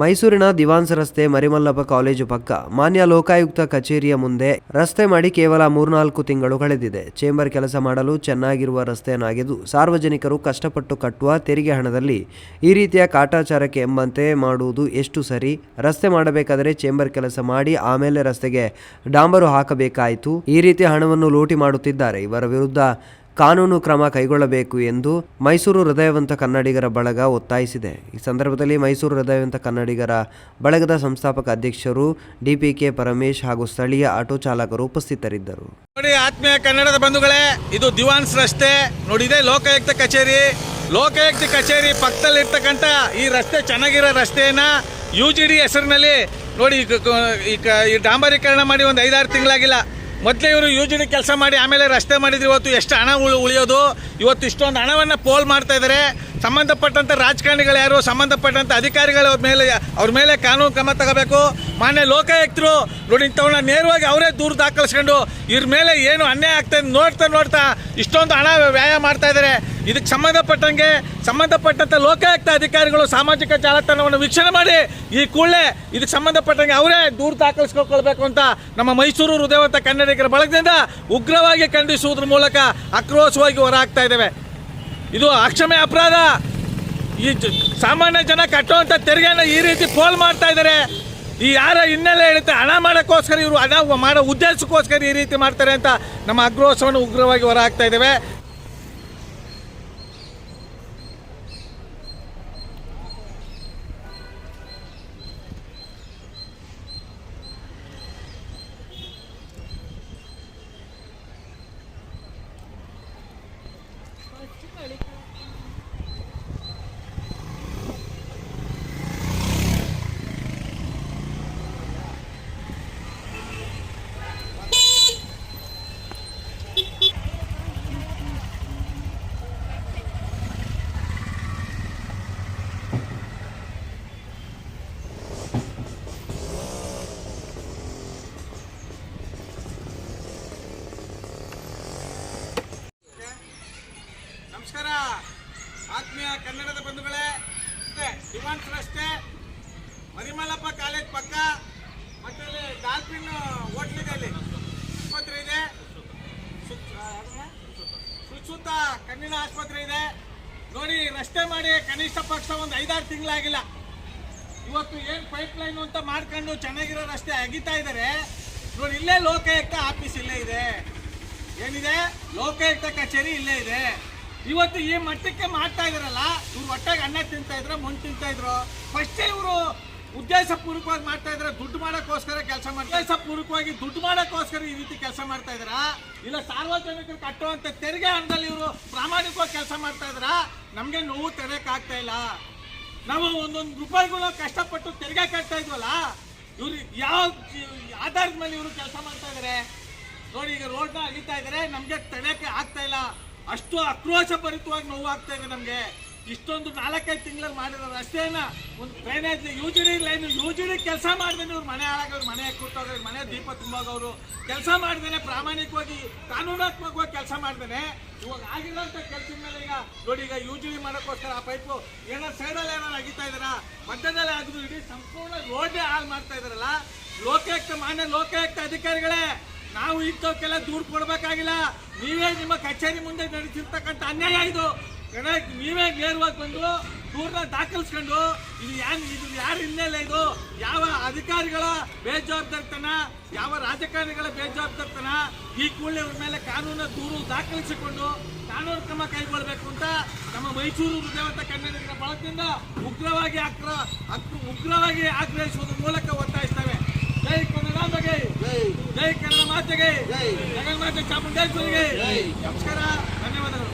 ಮೈಸೂರಿನ ದಿವಾನ್ಸ್ ರಸ್ತೆ ಮರಿಮಲ್ಲಪ್ಪ ಕಾಲೇಜು ಪಕ್ಕ ಮಾನ್ಯ ಲೋಕಾಯುಕ್ತ ಕಚೇರಿಯ ಮುಂದೆ ರಸ್ತೆ ಮಾಡಿ ಕೇವಲ ಮೂರ್ನಾಲ್ಕು ತಿಂಗಳು ಕಳೆದಿದೆ. ಚೇಂಬರ್ ಕೆಲಸ ಮಾಡಲು ಚೆನ್ನಾಗಿರುವ ರಸ್ತೆಯನ್ನಾಗಿದ್ದು ಸಾರ್ವಜನಿಕರು ಕಷ್ಟಪಟ್ಟು ಕಟ್ಟುವ ತೆರಿಗೆ ಹಣದಲ್ಲಿ ಈ ರೀತಿಯ ಕಾಟಾಚಾರಕ್ಕೆ ಎಂಬಂತೆ ಮಾಡುವುದು ಎಷ್ಟು ಸರಿ? ರಸ್ತೆ ಮಾಡಬೇಕಾದರೆ ಚೇಂಬರ್ ಕೆಲಸ ಮಾಡಿ ಆಮೇಲೆ ರಸ್ತೆಗೆ ಡಾಂಬರು ಹಾಕಬೇಕಾಯಿತು. ಈ ರೀತಿ ಹಣವನ್ನು ಲೂಟಿ ಮಾಡುತ್ತಿದ್ದಾರೆ. ಇವರ ವಿರುದ್ಧ ಕಾನೂನು ಕ್ರಮ ಕೈಗೊಳ್ಳಬೇಕು ಎಂದು ಮೈಸೂರು ಹೃದಯವಂತ ಕನ್ನಡಿಗರ ಬಳಗ ಒತ್ತಾಯಿಸಿದೆ. ಈ ಸಂದರ್ಭದಲ್ಲಿ ಮೈಸೂರು ಹೃದಯವಂತ ಕನ್ನಡಿಗರ ಬಳಗದ ಸಂಸ್ಥಾಪಕ ಅಧ್ಯಕ್ಷರು ಡಿಪಿಕೆ ಪರಮೇಶ್ ಹಾಗೂ ಸ್ಥಳೀಯ ಆಟೋ ಚಾಲಕರು ಉಪಸ್ಥಿತರಿದ್ದರು. ನೋಡಿ ಆತ್ಮೀಯ ಕನ್ನಡದ ಬಂಧುಗಳೇ, ಇದು ದಿವಾನ್ಸ್ ರಸ್ತೆ. ನೋಡಿದೆ ಲೋಕಾಯುಕ್ತ ಕಚೇರಿ. ಲೋಕಾಯುಕ್ತ ಕಚೇರಿ ಪಕ್ಕದಲ್ಲಿ ಇರ್ತಕ್ಕಂಥ ಈ ರಸ್ತೆ ಚೆನ್ನಾಗಿರೋ ರಸ್ತೆಯನ್ನ ಯು ಜಿ ಡಿ ಹೆಸರಿನಲ್ಲಿ ನೋಡಿ ಈ ಡಾಂಬರೀಕರಣ ಮಾಡಿ ಒಂದು ಐದಾರು ತಿಂಗಳಾಗಿಲ್ಲ. ಮೊದಲೇ ಇವರು ಯೋಜನೆ ಕೆಲಸ ಮಾಡಿ, ಆಮೇಲೆ ರಸ್ತೆ ಮಾಡಿದ್ರು, ಇವತ್ತು ಎಷ್ಟು ಹಣ ಉಳಿಯೋದು, ಇವತ್ತು ಇಷ್ಟೊಂದು ಹಣವನ್ನು ಪೋಲ್ ಮಾಡ್ತಾ ಇದ್ದಾರೆ ಸಂಬಂಧಪಟ್ಟಂಥ ರಾಜಕಾರಣಿಗಳು ಯಾರು ಸಂಬಂಧಪಟ್ಟಂಥ ಅಧಿಕಾರಿಗಳ ಮೇಲೆ, ಅವ್ರ ಮೇಲೆ ಕಾನೂನು ಕ್ರಮ ತಗೋಬೇಕು. ಮಾನ್ಯ ಲೋಕಾಯುಕ್ತರು ನೋಡಿ ಇಂಥವನ್ನ ನೇರವಾಗಿ ಅವರೇ ದೂರು ದಾಖಲಿಸ್ಕೊಂಡು ಇವ್ರ ಮೇಲೆ ಏನು ಅನ್ಯಾಯ ಆಗ್ತದೆ ನೋಡ್ತಾ ನೋಡ್ತಾ ಇಷ್ಟೊಂದು ಹಣ ವ್ಯಾಯ ಮಾಡ್ತಾ ಇದ್ದಾರೆ ಇದಕ್ಕೆ ಸಂಬಂಧಪಟ್ಟಂಗೆ ಸಂಬಂಧಪಟ್ಟಂಥ ಲೋಕಾಯುಕ್ತ ಅಧಿಕಾರಿಗಳು ಸಾಮಾಜಿಕ ಜಾಲತಾಣವನ್ನು ವೀಕ್ಷಣೆ ಮಾಡಿ ಈ ಕೂಡಲೇ ಇದಕ್ಕೆ ಸಂಬಂಧಪಟ್ಟಂಗೆ ಅವರೇ ದೂರು ದಾಖಲಿಸ್ಕೊಳ್ಬೇಕು ಅಂತ ನಮ್ಮ ಮೈಸೂರು ಹೃದಯವಂತ ಕನ್ನಡಿಗರ ಬಳಗದಿಂದ ಉಗ್ರವಾಗಿ ಖಂಡಿಸುವುದ್ರ ಮೂಲಕ ಆಕ್ರೋಶವಾಗಿ ಹೊರಹಾಕ್ತಾ ಇದ್ದೇವೆ ಇದು ಅಕ್ಷಮ್ಯ ಅಪರಾಧ. ಈ ಸಾಮಾನ್ಯ ಜನ ಕಟ್ಟುವಂಥ ತೆರಿಗೆನ ಈ ರೀತಿ ಪೋಲ್ ಮಾಡ್ತಾ ಇದ್ದಾರೆ ಈ ಯಾರ ಹಿನ್ನೆಲೆ ಹೇಳುತ್ತೆ, ಹಣ ಮಾಡೋಕ್ಕೋಸ್ಕರ ಇವರು ಹಣ ಮಾಡೋ ಉದ್ದೇಶಕ್ಕೋಸ್ಕರ ಈ ರೀತಿ ಮಾಡ್ತಾರೆ ಅಂತ ನಮ್ಮ ಆಕ್ರೋಶವನ್ನು ಉಗ್ರವಾಗಿ ಹೊರಹಾಕ್ತಾ ಇದ್ದೇವೆ ನಮಸ್ಕಾರ ಆತ್ಮೀಯ ಕನ್ನಡದ ಬಂಧುಗಳೇ ದಿವಾನ್ಸ್ ರಸ್ತೆ, ಮರಿಮಲ್ಲಪ್ಪ ಕಾಲೇಜ್ ಪಕ್ಕ ಮತ್ತೆ ಅಲ್ಲಿ ಡಾಲ್ಫಿನ್ ಹೋಟ್ಲ್ ಇದೆ ಅಲ್ಲಿ. ಆಸ್ಪತ್ರೆ ಇದೆ. ಸುತ್ತ? ಕಣ್ಣಿನ ಆಸ್ಪತ್ರೆ ಇದೆ. ನೋಡಿ, ರಸ್ತೆ ಮಾಡಿ ಕನಿಷ್ಠ ಪಕ್ಷ ಒಂದು ಐದಾರು ತಿಂಗಳಾಗಿಲ್ಲ. ಇವತ್ತು ಏನು ಪೈಪ್ ಲೈನ್ ಅಂತ ಮಾಡ್ಕೊಂಡು ಚೆನ್ನಾಗಿರೋ ರಸ್ತೆ ಅಗಿತಾ ಇದ್ದಾರೆ ನೋಡಿ, ಇಲ್ಲೇ ಲೋಕಾಯುಕ್ತ ಆಫೀಸ್ ಇಲ್ಲೇ ಇದೆ. ಏನಿದೆ? ಲೋಕಾಯುಕ್ತ ಕಚೇರಿ ಇಲ್ಲೇ ಇದೆ. ಇವತ್ತು ಈ ಮಟ್ಟಕ್ಕೆ ಮಾಡ್ತಾ ಇದ್ರಲ್ಲ, ಇವ್ರು ಹೊಟ್ಟೆಗೆ ಅನ್ನ ತಿಂತಾ ಇದ್ರು ಮಣ್ಣು ತಿಂತಾ ಇದ್ರು. ಫಸ್ಟೇ ಇವರು ಉದ್ದೇಶ ಪೂರ್ವಕವಾಗಿ ಮಾಡ್ತಾ ಇದ್ರೆ, ದುಡ್ಡು ಮಾಡೋಕ್ಕೋಸ್ಕರ ಕೆಲಸ ಮಾಡ್ತಾ ಉದ್ದೇಶ ಪೂರ್ವಕವಾಗಿ ದುಡ್ಡು ಮಾಡೋಕ್ಕೋಸ್ಕರ ಈ ರೀತಿ ಕೆಲಸ ಮಾಡ್ತಾ ಇದ್ರ? ಇಲ್ಲ ಸಾರ್ವಜನಿಕರು ಕಟ್ಟುವಂತ ತೆರಿಗೆ ಹಣದಲ್ಲಿ ಇವರು ಪ್ರಾಮಾಣಿಕವಾಗಿ ಕೆಲಸ ಮಾಡ್ತಾ ಇದ್ರ? ನಮಗೆ ನೋವು ಆಗ್ತಾ ಇಲ್ಲ. ನಾವು ಒಂದೊಂದು ರೂಪಾಯಿಗಳು ಕಷ್ಟಪಟ್ಟು ತೆರಿಗೆ ಕಟ್ತಾ ಇದ್ವಲ್ಲ, ಇವ್ರು ಯಾವ ಆಧಾರದ ಮೇಲೆ ಇವರು ಕೆಲಸ ಮಾಡ್ತಾ ಇದಾರೆ? ನೋಡಿ, ಈಗ ರೋಡ್ನ ಅಗಿತಾ ಇದಾರೆ, ನಮಗೆ ತಡೆಯಕ್ಕೆ ಆಗ್ತಾ ಇಲ್ಲ. ಅಷ್ಟು ಆಕ್ರೋಶ ಭರಿತವಾಗಿ ನೋವು ಆಗ್ತಾ ಇದೆ ನಮಗೆ. ಇಷ್ಟೊಂದು ನಾಲ್ಕೈದು ತಿಂಗಳಲ್ಲಿ ಮಾಡಿರೋ ರಸ್ತೆಯನ್ನ ಒಂದು drainage U G D line U G D ಕೆಲಸ ಮಾಡ್ದೇನೆ ಇವ್ರು ಮನೆ ಹಾಳಾಗೋರು, ಮನೆ ಕೂತೋಗೋರು ಮನೆ ದೀಪ ತುಂಬೋಗವರು ಕೆಲಸ ಮಾಡ್ದೇನೆ, ಪ್ರಾಮಾಣಿಕವಾಗಿ, ಕಾನೂನಾತ್ಮಕವಾಗಿ ಕೆಲಸ ಮಾಡ್ದೇನೆ. ಇವಾಗ ಆಗಿರೋಂಥ ಕೆಲಸದ ಮೇಲೆ ಈಗ, ನೋಡಿ ಈಗ ಯು ಜಿ ಡಿ ಮಾಡೋಕ್ಕೋಸ್ಕರ ಆ ಪೈಪು ಏನೋ ಸೈಡಲ್ಲಿ ಏನೋ ಅಗಿತಾ ಇದ್ದಾರಾ? ಮಧ್ಯದಲ್ಲಿ ಆಗಿದ್ರು ಇಡೀ ಸಂಪೂರ್ಣ ರೋಡೇ ಹಾಳು ಮಾಡ್ತಾ ಇದಾರಲ್ಲ ಲೋಕಾಯುಕ್ತ, ಮಾನ್ಯ ಲೋಕಾಯುಕ್ತ ಅಧಿಕಾರಿಗಳೇ ನಾವು ಇಂಥವಕ್ಕೆಲ್ಲ ದುಡ್ಡು ಕೊಡಬೇಕಾಗಿಲ್ಲ. ನೀವೇ ನಿಮ್ಮ ಕಚೇರಿ ಮುಂದೆ ನಡೆಸಿರ್ತಕ್ಕಂಥ ಅನ್ಯಾಯ ಇದು. ನೀವೇ ನೇರವಾಗಿ ಬಂದು ದೂರನ ದಾಖಲಿಸ್ಕೊಂಡು, ಇದು ಯಾನ್ ಇದು ಯಾರ ಹಿನ್ನೆಲೆ ಇದು? ಯಾವ ಅಧಿಕಾರಿಗಳ ಬೇಜವಾಬ್ದಾರಿತನ? ಯಾವ ರಾಜಕಾರಣಿಗಳ ಬೇಜವಾಬ್ದಾರಿತನ? ಈ ಕೂಡಲೇ ಅವ್ರ ಮೇಲೆ ಕಾನೂನ ದೂರು ದಾಖಲಿಸಿಕೊಂಡು ಕಾನೂನು ಕ್ರಮ ಕೈಗೊಳ್ಳಬೇಕು ಅಂತ ನಮ್ಮ ಮೈಸೂರು ಹೃದಯವಂತ ಕನ್ನಡಿಗರ ಬಳಕೆಯಿಂದ ಉಗ್ರವಾಗಿ ಆಕ್ರ ಉಗ್ರವಾಗಿ ಆಗ್ರಹಿಸುವುದರ ಮೂಲಕ ಒತ್ತಾಯಿಸ್ತೇವೆ. ಮಾತೆಗೆ ಜಗನ್ಮಾತೆ ಚಾಮುಂಡೇಶ್ವರಿಗೆ ನಮಸ್ಕಾರ ಧನ್ಯವಾದಗಳು